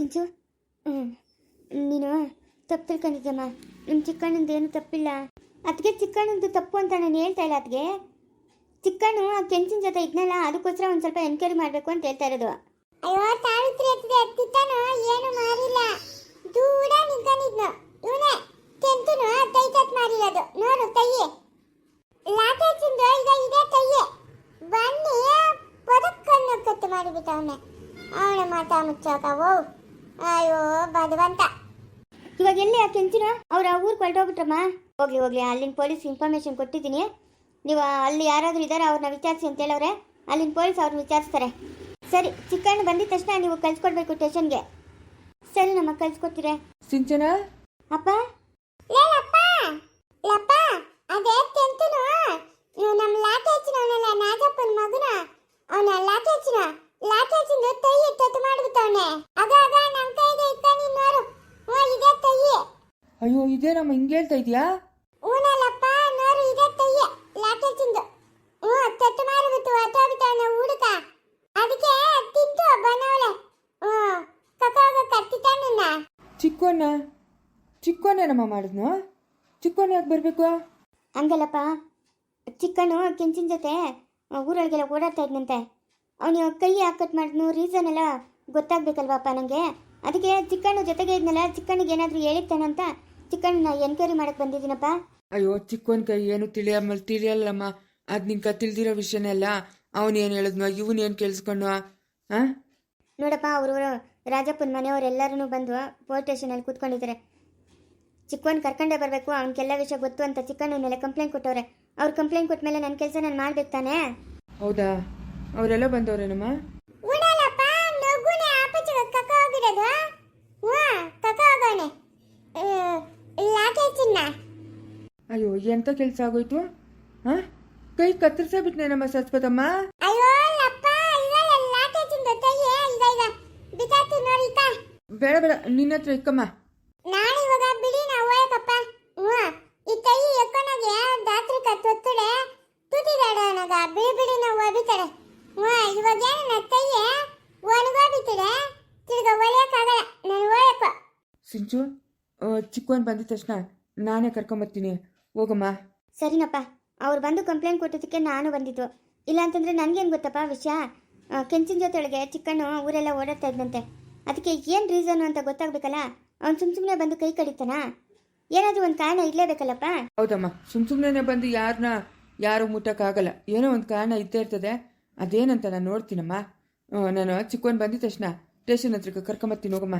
ಸಿಂಚು ಹ್ಞೂ ನೀನು ತಪ್ಪು ತಿಳ್ಕೊಂಡಿದ್ದಮ್ಮ ನಿಮ್ಮ ಚಿಕ್ಕಣ್ಣಂದು ಏನು ತಪ್ಪಿಲ್ಲ. ಅದಕ್ಕೆ ಚಿಕ್ಕಣ್ಣಂದು ತಪ್ಪು ಅಂತ ನಾನು ಹೇಳ್ತಾ ಇಲ್ಲ ಅದಕ್ಕೆ ಚಿಕ್ಕಣ್ಣು ಆ ಕೆಂಚಿನ ಜೊತೆ ಇದ್ನಲ್ಲ, ಅದಕ್ಕೋಸ್ಕರ ಒಂದು ಸ್ವಲ್ಪ ಎನ್ಕ್ವೈರಿ ಮಾಡಬೇಕು ಅಂತ ಹೇಳ್ತಾ ಇರೋದು. ಅಯ್ಯೋ, ಸಾವಿತ್ರಿ ಹತ್ತಿದೆ. ಹತ್ತಿತ್ತಾನು ಏನು ಮಾರಿಲ್ಲ. ದೂರ ನಿಂತ್ಕೊಂಡಿದ್ನು ಇವನೇ ಕೈ ತೈತತ್ ಮಾರಿರೋದು ನೋಡು ತೈಯೆ ಲಾಟೆ ಚಿಂದು ಈಗ ಇದೆ ತೈಯೆ ಬನ್ನಿ ಪದಕ್ಕನ್ನು ಕತ್ತು ಮಾಡಿಬಿಟ್ಟವನೆ ಅವನ. ಮಾತಾ ಮುಚ್ಚಾಕ ಓ ಅಯ್ಯೋ ಭಗವಂತ. ಇವಾಗ ಎಲ್ಲಿ ಆ ಕೆಂಚಿನ? ಅವ್ರು ಆ ಊರಿಗೆ ಹೊರಟೋಗ್ಬಿಟ್ರಮ್ಮ? ಹೋಗ್ಲಿ ಹೋಗ್ಲಿ ಅಲ್ಲಿನ ಪೊಲೀಸ್ ಇನ್ಫಾರ್ಮೇಶನ್ ಕೊಟ್ಟಿದ್ದೀನಿ. ನೀವು ಅಲ್ಲಿ ಯಾರಾದರೂ ಇದ್ದಾರೆ ಅವ್ರನ್ನ ವಿಚಾರಿಸಿ ಅಂತ ಹೇಳವ್ರೆ. ಅಲ್ಲಿನ ಪೊಲೀಸ್ ಅವ್ರನ್ನ ವಿಚಾರಿಸ್ತಾರೆ. ಸರಿ ಚಿಕ್ಕಣ್ಣ ಬಂದಿದ ತಕ್ಷಣ ನೀವು ಕಳ್ಸ್ಕೊಡ್ಬೇಕು ಸ್ಟೇಷನ್ಗೆ. ಸರಿ ನಮ್ಮ ಕಳ್ಸ್ಕೊಡ್ತೀರಾ. ಸಿಂಚನ? ಅಪ್ಪ? ಲೇ ಲಪ್ಪ ಲಪ್ಪ ಅದೇ ಕೆಂತುನು ಇವ್ನು ನಮ್ಮ ಲಾಟೆ ಹಚ್ಚಿನವನಲ್ಲ ನಾಗಪ್ಪನ ಮಗನ ಅವನ ಲಾಟೆ ಹಚ್ಚಿನ ಲಾಟೆ ಹಚ್ಚಿಂದು ತೈ ಎತ್ತತ್ತು ಮಾಡ್ಬಿಟ್ಟವನೆ ಆಗ ಆಗ ನಮ್ಮ ಕೈಗೆ ಇಕ್ಕ ನೀನ್ ನೋಡು ಓ ಇದೆ ತೈಯೆ ಇದೇನಮ್ಮ ಹಿಂಗೆ ಹೇಳ್ತಾ ಇದೆಯಾ? ಊನಲ್ಲಪ್ಪ ನೋರು ಇದೆ ತಯ್ಯ. ಲಾಟೆ ಹಚ್ಚಿಂದು. ಹ್ಞೂ ತತ್ತು ಮಾರಿಬಿಟ್ಟು ಹತ್ತೋಗ್ಬಿಟ್ಟವನೆ ಹುಡುಕ. ಅದಕ್ಕೆ ತಿಂತು ಬನ್ನವಳೆ ಹ್ಞೂ ಕಕ್ಕಾಗ ಕತ್ತಿತಾನನ್ನ ಚಿಕ್ಕೋನ ಚಿಕ್ಕೋನೇನಮ್ಮ ಮಾಡಿದ್ನು? ಚಿಕ್ಕೋನ ಯಾಕೆ ಬರಬೇಕು? ಹಂಗಲ್ಲಪ್ಪ ಚಿಕ್ಕನು ಕೆಂಚಿನ ಜೊತೆ ಊರೊಳಗೆಲ್ಲ ಓಡಾಡ್ತಾ ಇದ್ನಂತೆ. ಅವನು ಕೈ ಹಾಕಟ್ ಮಾಡಿದ್ನು ರೀಸನ್ ಎಲ್ಲ ಗೊತ್ತಾಗ್ಬೇಕಲ್ವಪ್ಪ ನನಗೆ ಅದಕ್ಕೆ ಚಿಕ್ಕಣ್ಣ ಜೊತೆಗೆ ಇದ್ನಲ್ಲ ಚಿಕ್ಕಣ್ಣಿಗೆ ಏನಾದರೂ ಹೇಳಿರ್ತಾನಂತ ಚಿಕ್ಕಣ್ಣ ಎನ್ಕ್ವೈರಿ ಮಾಡಕ್ ಬಂದಿದ್ದೀನಪ್ಪ? ಅಯ್ಯೋ ಚಿಕ್ಕವನ್ ಕೈ ಏನು ತಿಳಿಯಮ್ಮ ತಿಳಿಯಲ್ಲಮ್ಮ. ಅದು ನಿಂಗೆ ತಿಳಿದಿರೋ ವಿಷಯನೇ ಅಲ್ಲ. ಅವನು ಏನು ಹೇಳಿದ್ನು ಇವನು ಏನು ಕೇಳಿಸ್ಕೊಂಡು ಹಾಂ ನೋಡಪ್ಪ ಅವರು ರಾಜಪ್ಪನ ಮನೆಯವರೆಲ್ಲರೂ ಬಂದು ಪೊಲೀಸ್ ಸ್ಟೇಷನಲ್ಲಿ ಕೂತ್ಕೊಂಡಿದ್ದಾರೆ. ಚಿಕ್ಕವನ್ ಕರ್ಕೊಂಡೇ ಬರಬೇಕು ಅವನಿಗೆಲ್ಲ ವಿಷಯ ಗೊತ್ತು ಅಂತ ಚಿಕ್ಕಣ್ಣ ಮೇಲೆ ಕಂಪ್ಲೇಂಟ್ ಕೊಟ್ಟವ್ರೆ. ಅವ್ರು ಕಂಪ್ಲೇಂಟ್ ಕೊಟ್ಟ ಮೇಲೆ ನನ್ನ ಕೆಲಸ ನಾನು ಮಾಡ್ಬೇಕು ತಾನೇ? ಹೌದಾ? ಅವರೆಲ್ಲ ಬಂದವ್ರೇನಮ್ಮ ಉಡಲಪ್ಪ ನಗುನೆ ಆಪಚಗ ಕಕ್ಕ ಹೋಗಿರೋದು ಹ್ಞೂ ಕಕ್ಕ ಹೋಗೋನೆ ಲಾಟೆ ಚಿನ್ನ ಅಯ್ಯೋ ಎಂತ ಕೆಲಸ ಆಗೋಯ್ತು? ಹಾಂ? ಕೈ ಕತ್ತರಿಸ ಬಿಟ್ನೆ ನಮ್ಮ ಸಸ್ಪತಮ್ಮ ಬೇಡ ಬೇಡ ನಿನ್ನ ಹತ್ರ ಇಕ್ಕಮ್ಮ. ಸಿಂಚು ಚಿಕ್ಕವನ್ ಬಂದಿದ ತಕ್ಷಣ ನಾನೇ ಕರ್ಕೊಂಬರ್ತೀನಿ. ಹೋಗಮ್ಮ. ಸರಿನಪ್ಪ ಅವ್ರು ಬಂದು ಕಂಪ್ಲೇಂಟ್ ಕೊಟ್ಟಿದ್ದಕ್ಕೆ ನಾನು ಬಂದಿದ್ದು. ಇಲ್ಲ ಅಂತಂದ್ರೆ ನನಗೇನು ಗೊತ್ತಪ್ಪ ವಿಷಯ? ಕೆಂಚಿನ ಜೊತೆಯೊಳಗೆ ಚಿಕ್ಕಣ್ಣು ಊರೆಲ್ಲ ಓಡಾಡ್ತಾ ಇದ್ದಂತೆ ಅದಕ್ಕೆ ಏನು ರೀಸನ್ ಅಂತ ಗೊತ್ತಾಗ್ಬೇಕಲ್ಲ? ಅವ್ನು ಸುಮ್ ಸುಮ್ಮನೆ ಬಂದು ಕೈ ಕಡಿತಾನ? ಏನಾದರೂ ಒಂದು ಕಾರಣ ಇರಲೇಬೇಕಲ್ಲಪ್ಪ? ಹೌದಮ್ಮ ಸುಮ್ ಸುಮ್ಮನೆ ಬಂದು ಯಾರನ್ನ ಯಾರು ಮುಟ್ಟಕ್ಕಾಗಲ್ಲ. ಏನೋ ಒಂದು ಕಾರಣ ಇದ್ದೇ ಇರ್ತದೆ. ಅದೇನಂತ ನಾನು ನೋಡ್ತೀನಮ್ಮ. ನಾನು ಚಿಕ್ಕವನ್ ಬಂದಿದ ತಕ್ಷಣ ಸ್ಟೇಷನ್ ಹತ್ರಕ್ಕೆ ಕರ್ಕೊಂಬರ್ತೀನಿ ಹೋಗಮ್ಮ.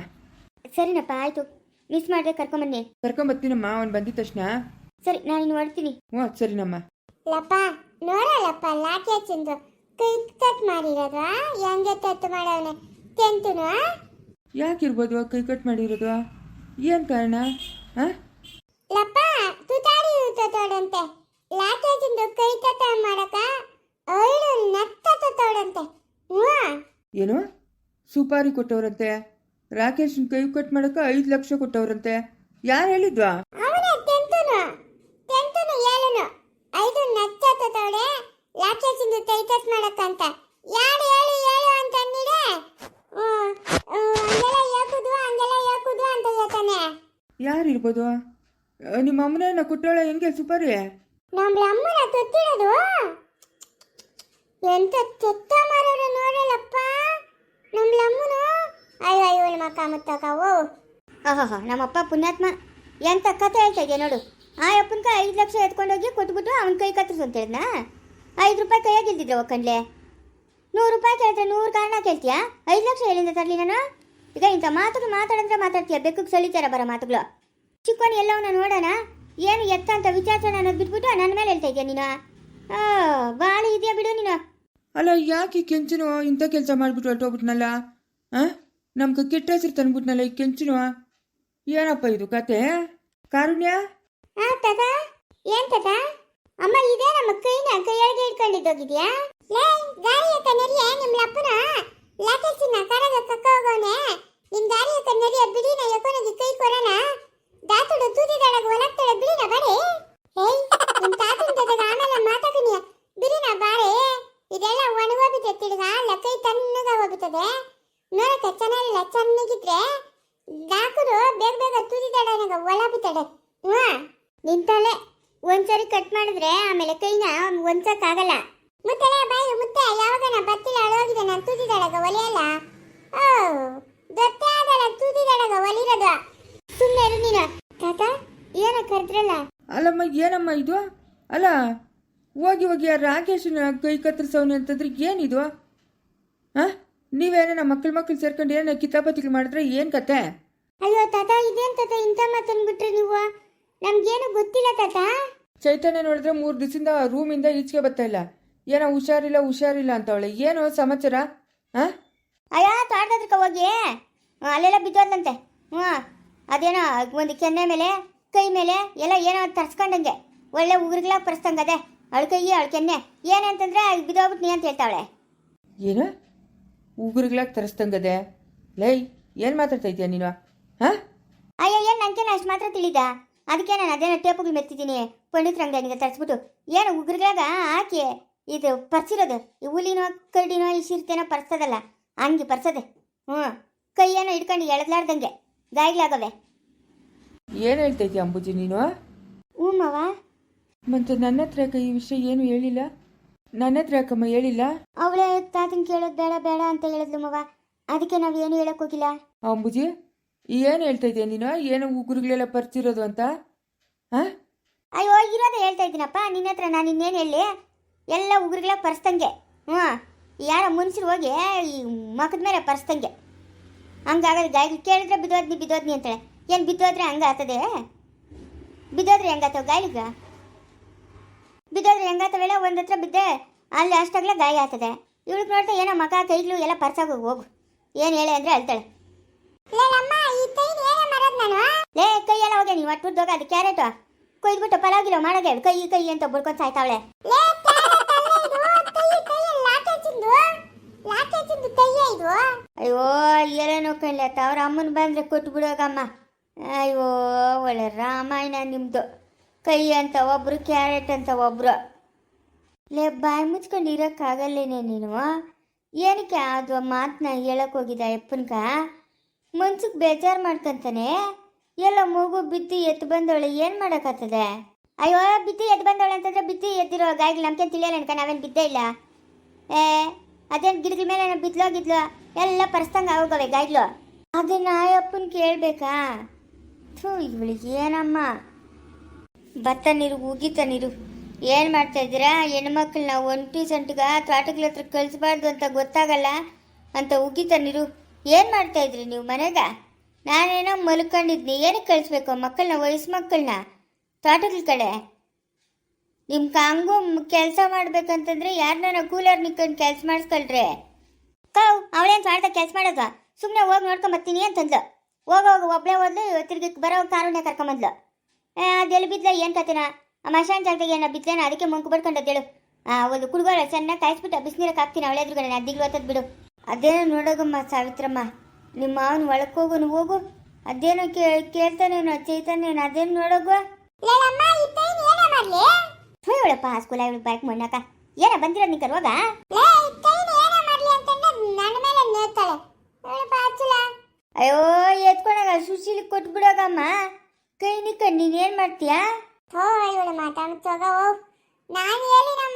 ಸರಿನಪ್ಪ ಆಯಿತು. ಮಿಸ್ ಮಾಡಿದ್ರೆ ಕರ್ಕೊಂಬನ್ನಿ. ಕರ್ಕೊಂಬರ್ತೀನಮ್ಮ ಅವ್ನು ಬಂದಿದ ತಕ್ಷಣ. ಸರಿ ನಾನು ಇನ್ನು ಹಾ ಹ್ಞೂ ಸರಿನಮ್ಮ ಲಪ್ಪ ನೋಡಲ್ಲಪ್ಪ ಲಾಕೆ ಚಂದು ಕೈ ಕಟ್ ಮಾಡಿರೋದು ಹೆಂಗೆ ತತ್ತು ಮಾಡವನೆ? ತೆಂತುನು ಯಾಕಿರ್ಬೋದು ಕೈ ಕಟ್ ಮಾಡಿರೋದು? ಏನು ಕಾರಣ ಹಾಂ ಲಪ್ಪ ತುತಾಡಿ ತೋಡಂತೆ. ಲಾಕೆ ಚಂದು ಕೈ ಕಟ್ ಮಾಡಕ ಅವಳು ನತ್ತ ತೋಡಂತೆ. ಹ್ಞೂ? ಏನು? ಸುಪಾರಿ ಕೊಟ್ಟವರಂತೆ. ರಾಕೇಶ್ ಕೈ ಕಟ್ ಮಾಡಕ್ಕೆ ಐದು ಲಕ್ಷ ಕೊಟ್ಟವರಂತೆ. ಯಾರು ಹೇಳಿದ್ವಾ ಅವನೇ ತೆಂತುನು ತೆಂತುನು ಏಳುನು ಐದು ನತ್ತ ತೋಡೆ ಲಾಟೆ ಚಿಂದು ಕೈ ಕಟ್ ಮಾಡಕ್ಕಂತ ಯಾರು ಹೇಳು ಹೇಳು ಅಂತ ಅಂದಿಡೆ ಹ್ಮ್, ಹ್ಮ್, ಹಂಗೆಲ್ಲ ಯಾಕುದು ಹಂಗೆಲ್ಲ ಯಾಕುದು ಅಂತ ಹೇಳ್ತಾನೆ ಯಾರಿರ್ಬೋದು ನಿಮ್ಮ ಅಮ್ಮನ ಕುಟ್ಟೋಳ ಹೆಂಗೆ ಸುಪಾರಿ ನಮ್ಮ ಅಮ್ಮನ ಎಂತ ಮಾರೋರು ನೋಡಲಪ್ಪ ನಮ್ಮ ಅಮ್ಮನು. ಅಯ್ಯೋ ಅಯ್ಯೋ, ನಮ್ಮ ಮುತ್ತಕ ಓ. ಆಹಾ ನಮ್ಮಪ್ಪ ಪುಣ್ಯಾತ್ಮ. ಎಂತ ಕತೆ ಹೇಳ್ತಾ ಇದೆಯಾ ನೋಡು. ಆ ಅಪ್ಪನ ಕೈ ಐದು ಲಕ್ಷ ಎತ್ಕೊಂಡೋಗಿ ಕೊಟ್ಬಿಟ್ಟು ಅವನ ಕೈ ಕತ್ತರಿಸು ಅಂತ ಹೇಳಿದ್ನಾ? ಐದು ರೂಪಾಯಿ ಕೈಯಾಗಿಲ್ದಿದ್ರೆ ಒಕ್ಕಂಡ್ಲೆ ನೂರು ರೂಪಾಯಿ ಕೇಳ್ತಾರೆ ನೂರು ಕಾರಣ ಕೇಳ್ತೀಯಾ? ಐದು ಲಕ್ಷ ಎಲ್ಲಿಂದ ತರಲಿ ನಾನು? ಈಗ ಇಂಥ ಮಾತುಗಳು ಮಾತಾಡಿದ್ರೆ ಮಾತಾಡ್ತೀಯ? ಬೆಕ್ಕಕ್ಕೆ ಸಳಿತಾರ ಬರೋ ಮಾತುಗಳು. ಚಿಕ್ಕವನು ಎಲ್ಲವನ್ನ ನೋಡೋಣ? ಏನು ಎತ್ತ ಅಂತ ವಿಚಾರಿಸೋಣ ಅನ್ನೋದು ಬಿಟ್ಬಿಟ್ಟು ನನ್ನ ಮೇಲೆ ಹೇಳ್ತಾ ಇದೆಯಾ ನೀನು? ಆ, ಬಾಳಿ ಇದೆಯಾ ಬಿಡು ನೀನು. ಅಲ್ಲ ಯಾಕೆ ಈ ಕೆಂಚನು ಇಂಥ ಕೆಲಸ ಮಾಡಿಬಿಟ್ಟು ಹೊರಟೋಗ್ಬಿಟ್ನಲ್ಲ ಆ? ನಮ್ಗೆ ಕೆಟ್ಟ ಹೆಸರು ತಂದ್ಬಿಟ್ನಲ್ಲ ಈ ಕೆಂಚನು? ಏನಪ್ಪ ಇದು ಕತೆ? ಕಾರುಣ್ಯ? ಆ ತಾತ? ಏನ್ ಅಮ್ಮ ಇದೇ ನಮ್ಮ ಕೈನ ಕೈಯೊಳಗೆ ಇಟ್ಕೊಂಡಿದ್ದೋಗಿದ್ಯಾ ಲೇ ನರಿಯ ನಿಮ್ಮ ಲಪ್ಪನ ಲಾಟೆಸಿನ ಕರಗ ಕಕ್ಕ ಹೋಗೋನೆ ನಿಮ್ ಗಾಡಿ ಹತ್ತ ನರಿಯ ಬಿಡಿನ ಕೈ ಕೊರನ ಬಿಡಿನ ಬಿಡಿನ ಇದೆಲ್ಲ ನೋಡಕ್ಕೆ, ಚೆನ್ನಾಗಿಲ್ಲ ಬೇಗ ಬೇಗ ಒಂದ್ಸರಿ ಕಟ್ ಮಾಡಿದ್ರೆ ಆಮೇಲೆ ಕೈನ ಒಂದ್ಸಕ್ಕಾಗಲ್ಲ ಮುತ್ತಲೆ ಬಾಯಿ ಮುತ್ತೆ ಯಾವಾಗ ನಾ ಬತ್ತಿಲ್ಲ ಅಳೋಗಿದೆ ನಾನು ತುದಿದಾಡಗ ಒಲೆಯಲ್ಲ ಓ ದೊತ್ತೆ ಆದಳ ತುದಿದಾಡಗ ಒಲಿರೋದು ಸುಮ್ಮನೆ ಇರು ನೀನು ತಾತ ಏನ ಕರೆದ್ರಲ್ಲ ಅಲ್ಲಮ್ಮ ಏನಮ್ಮ ಇದು ಅಲ್ಲ ಹೋಗಿ ಹೋಗಿ ಆ ರಾಕೇಶನ ಕೈ ಕತ್ತರಿಸೋನು ಅಂತಂದ್ರೆ ಏನಿದು ಹಾಂ? ನೀವೇನೋ ನಮ್ಮ ಮಕ್ಳು ಮಕ್ಕಳು ಸೇರ್ಕೊಂಡು ಏನೋ ಕಿತಾಪತಿಗಳು ಮಾಡಿದ್ರೆ ಏನು ಕತೆ? ಅಯ್ಯೋ ತಾತ ಇದೇನ್ ತಾತ ಇಂಥ ಮಾತನ್ಬಿಟ್ರೆ ನೀವು? ನಮ್ಗೇನು ಗೊತ್ತಿಲ್ಲ ತಾತ. ಚೈತನ್ಯ ನೋಡಿದ್ರೆ ಮೂರು ದಿವಸದಿಂದ ರೂಮಿಂದ ಈಚೆಗೆ ಬರ್ತಾ ಇಲ್ಲ. ಏನೋ ಹುಷಾರಿಲ್ಲ ಹುಷಾರಿಲ್ಲ ಅಂತವಳೆ. ಏನು ಸಮಾಚಾರ? ಹಾಂ? ಅಯ್ಯೋ ತೋಟದತ್ರಕ್ಕೆ ಹೋಗಿ. ಅಲ್ಲೆಲ್ಲ ಬಿದ್ದೋದಂತೆ ಹ್ಞೂ ಅದೇನೋ ಒಂದು ಕೆನ್ನೆ ಮೇಲೆ ಕೈ ಮೇಲೆ ಎಲ್ಲ ಏನೋ ತರ್ಸ್ಕೊಂಡಂಗೆ. ಒಳ್ಳೆ ಉಗುರುಗಳ ಪರಿಸ್ತಂಗದೆ ಅವಳ ಅಳ್ಕೆನ್ನೆ. ಏನಂತಂದ್ರೆ ಬಿದ್ದೋಗ್ಬಿಟ್ಟು ನೀ ಅಂತ ಹೇಳ್ತಾಳೆ ಏನು? ಉಗುರುಗಳಾಗಿ ತರಿಸ್ತಂಗದೆ ಲೈ ಏನು ಮಾತಾಡ್ತಾ ಇದೀಯ ನೀನು? ಹಾಂ? ಅಯ್ಯ ಏನು ನನಗೇನು ಅಷ್ಟು ಮಾತ್ರ ತಿಳಿದ? ಅದಕ್ಕೆ ನಾನು ಅದೇನೋ ಟೇಪುಗಳು ಮೆತ್ತಿದ್ದೀನಿ. ಪಂಡಿತ್ ರಂಗನಿಗೆ ತರಿಸ್ಬಿಟ್ಟು. ಏನು ಉಗುರುಗಳಾಗ ಹಾಕಿ? ಇದು ಪರ್ಸಿರೋದು. ಈ ಹುಲಿನೋ ಕರ್ಡಿನೋ ಈ ಶಿರ್ತೇನೋ ಪರ್ಸದಲ್ಲ. ಹಂಗೆ ಪರ್ಸದೆ. ಹ್ಞೂ ಕೈಯೇನೋ ಇಟ್ಕೊಂಡು ಎಳಗ್ಲಾರ್ದಂಗೆ ಗಾಯಗಳಾಗವೆ. ಏನು ಹೇಳ್ತೈತಿ ಅಂಬುಜಿ ನೀನು? ಹ್ಞೂ ಮಾವ. ಮತ್ತೆ ನನ್ನ ಹತ್ರ ಈ ವಿಷಯ ಏನು ಹೇಳಿಲ್ಲ? ನನ್ನ ಹತ್ರ ಯಾಕಮ್ಮ ಹೇಳಿಲ್ಲ? ಅವಳೇ ತಾತನ್ ಕೇಳೋದ್ ಬೇಡ ಬೇಡ ಅಂತ ಹೇಳಿದ್ಲು ಮವ. ಅದಕ್ಕೆ ನಾವು ಏನು ಹೇಳಕ್ ಹೋಗಿಲ್ಲ? ಅಂಬುಜಿ ಏನು ಹೇಳ್ತಾ ಇದೀಯ ನೀನು? ಏನು ಉಗುರುಗಳೆಲ್ಲ ಪರಿಚಿರೋದು ಅಂತ? ಹಾಂ? ಅಯ್ಯೋ ಇರೋದೇ ಹೇಳ್ತಾ ಇದ್ದೀನಪ್ಪ. ನಿನ್ನ ಹತ್ರ ನಾನು ಇನ್ನೇನು ಹೇಳಿ? ಎಲ್ಲ ಉಗುರುಗಳ ಪರ್ಸ್ತಂಗೆ ಹ್ಞೂ ಯಾರ ಮುನ್ಸಿರು ಹೋಗಿ ಈ ಮಖದ ಮೇಲೆ ಪರ್ಸ್ತಂಗೆ ಹಂಗಾಗದು ಗಾಯಿಗೆ ಕೇಳಿದ್ರೆ ಬಿದ್ದೋದ್ನಿ ಬಿದ್ದೋದ್ನಿ ಅಂತೇಳೆ. ಏನು ಬಿದ್ದೋದ್ರೆ ಹಂಗ ಆಗ್ತದೆ ಬಿದ್ದೋದ್ರೆ ಹೆಂಗಾತವ ಗಾಯಲಿಗ ಬಿದ್ದೋದ್ರೆ ಹೆಂಗಾತವೆಲ್ಲ ಒಂದು ಹತ್ರ ಬಿದ್ದೆ ಅಲ್ಲಿ ಅಷ್ಟಾಗ್ಲೇ ಗಾಯ ಆಗ್ತದೆ. ಇವಳಿಗೆ ನೋಡ್ತಾ ಏನೋ ಮಗ ಕೈಗಳು ಎಲ್ಲ ಪರ್ಸಾಗ ಹೋಗು ಏನು ಹೇಳಿ ಅಂದರೆ ಅಳ್ತಾಳೆ. ಲೇ ಕೈ ಎಲ್ಲ ಹೋಗಿ ನೀವು ಒಟ್ಟು ಅದು ಕ್ಯಾರೆಟು. ಕೊಯ್ದ್ಬಿಟ್ಟು ಪಲಾಗಿಲ್ಲ ಮಾಡೋಗೆ ಕೈ ಕೈ ಅಂತ ಬುಡ್ಕೊಂಡು ಸಾಯ್ತಾವಳೆ. ಅಯ್ಯೋ ಏನೋ ಕಣ್ಲೆ ಅವ್ರ ಅಮ್ಮನ ಬಂದ್ರೆ ಕೊಟ್ಟು ಬಿಡೋಗಮ್ಮ ಅಯ್ಯೋ ಒಳ್ಳೆ ರಾಮಾಯಣ ನಿಮ್ದು. ಕೈ ಅಂತ ಒಬ್ರು, ಕ್ಯಾರೆಟ್ ಅಂತ ಒಬ್ಬರು ಲೇ, ಬಾಯಿ ಮುಚ್ಕೊಂಡು ಇರೋಕ್ಕಾಗಲ್ಲೇನೆ ನೀನು? ಏನಕ್ಕೆ ಅದು ಮಾತನ್ನ ಹೇಳಕ್ ಹೋಗಿದ್ದ ಅಪ್ಪನ್ಕ? ಮನ್ಸಿಗೆ ಬೇಜಾರು ಮಾಡ್ಕಂತಾನೆ? ಎಲ್ಲ ಮೂಗು ಬಿತ್ತಿ ಎತ್ತು ಬಂದವಳೆ, ಏನು ಮಾಡೋಕ್ಕಾಗ್ತದೆ? ಅಯ್ಯೋ, ಬಿತ್ತಿ ಎದ್ದು ಬಂದವಳೆ ಅಂತಂದ್ರೆ ಬಿತ್ತಿ ಎದ್ದಿರೋ ಗಾಯಿಗಳು ನಮ್ಕೆ ತಿಳಿಯಲ್ಲ ಅನ್ಕ ನಾವೇನು ಬಿದ್ದೇ ಇಲ್ಲ. ಏ, ಅದೇನು ಗಿಡದ ಮೇಲೆ ನಾನು ಬಿದ್ಲೋ ಗಿದ್ಲೋ, ಎಲ್ಲ ಪರಿಸ್ತಂಗೆ ಆಗೋಗವೆ ಗಾಯ್ಲು ಅದನ್ನ ಅಪ್ಪನ ಕೇಳಬೇಕಾ? ಥೂ ಇವಳಿಗೆ ಏನಮ್ಮ ಭತ್ತ ನೀರು, ಉಗಿತ ನೀರು. ಏನು ಮಾಡ್ತಾ ಇದ್ದೀರಾ? ಹೆಣ್ಮಕ್ಳನ್ನ ಒಂಟಿ ಸಂಟಿಗ ತೋಟಗಳ ಹತ್ರ ಕಳಿಸ್ಬಾರ್ದು ಅಂತ ಗೊತ್ತಾಗಲ್ಲ ಅಂತ ಉಗಿತ ನೀರು. ಏನು ಮಾಡ್ತಾ ಇದ್ರಿ ನೀವು ಮನೆಗ? ನಾನೇನೋ ಮಲ್ಕೊಂಡಿದ್ನಿ. ಏನಕ್ಕೆ ಕಳಿಸ್ಬೇಕು ಮಕ್ಕಳನ್ನ, ವಯಸ್ಸು ಮಕ್ಕಳನ್ನ? ತೋಟಗಳ ಕಡೆ. ನಿಮ್ಮ ಹಂಗೂ ಕೆಲಸ ಮಾಡ್ಬೇಕಂತಂದ್ರೆ ಯಾರನ್ನ ಕೂಲರ್ ನಿಕ್ಕೊಂಡು ಕೆಲಸ ಮಾಡಿಸ್ಕೊಳ್ರಿ. ಕೌ, ಅವಳೇನು ಸ್ವಾರ್ಥ ಕೆಲಸ ಮಾಡೋದು? ಸುಮ್ಮನೆ ಹೋಗಿ ನೋಡ್ಕೊಂಬತ್ತೀನಿ ಅಂತಂದ್ಲು. ಹೋಗ ಒಬ್ಬಳೇ ಹೋದ್ಲು, ತಿರ್ಗಿ ಬರೋ ಕಾರುಣ್ಯ ಕರ್ಕೊಂಬಂದ್ಲು. ಅದೆಲ್ಲಿ ಬಿದ್ಲ? ಏನು ಕತ್ತಿನ ಆ ಮಶಾನ್ ಜಾಗದಾಗ ಏನೋ ಬಿದ್ಲೇನ ಅದಕ್ಕೆ ಮುಂಕು ಬಡ್ಕೊಂಡದ್ದೇಳು ಆ ಒಂದು ಕುಡುಗೋಳ ಚೆನ್ನಾಗಿ ಕಾಯಿಸ್ಬಿಟ್ಟು ಬಿಸಿನೀರಕ್ಕೆ ಹಾಕ್ತೀನಿ ಅವಳೆ ಎದುರುಗಡೆ ಅದ್ದಿಗ್ಲು ಹೊತ್ತದ್ ಬಿಡು. ಅದೇನೋ ನೋಡೋಗಮ್ಮ ಸಾವಿತ್ರಮ್ಮ. ನಿಮ್ಮ ಮಾವನ ಒಳಕ್ಕೆ ಹೋಗು ಅದೇನೋ ಕೇ ಕೇಳ್ತಾನೇನೋ ಚೈತಾನೇನೋ ಅದೇನು ನೋಡೋಗು? ಹ್ಞೂ ಇವಳಪ್ಪ ಸ್ಕೂಲ ಇವಳು ಬೈಕ್ ಮಣ್ಣಾಕ ಏನ ಬಂದಿರೋದು ನೀ ಕರ್ವಾಗ? ಹೇಳಪ್ಪ ಅಯ್ಯೋ ಎತ್ಕೊಂಡಾಗ ಸುಶೀಲಿ ಕೊಟ್ಬಿಡೋಗಮ್ಮ. ಕೈ ನಿಕ್ಕ ಏನ್ ಮಾಡ್ತೀಯಾ? ಹೋ ಇವಳು ಮಾತಾಡ್ತೋಗ ಓ ನಾನು ಈ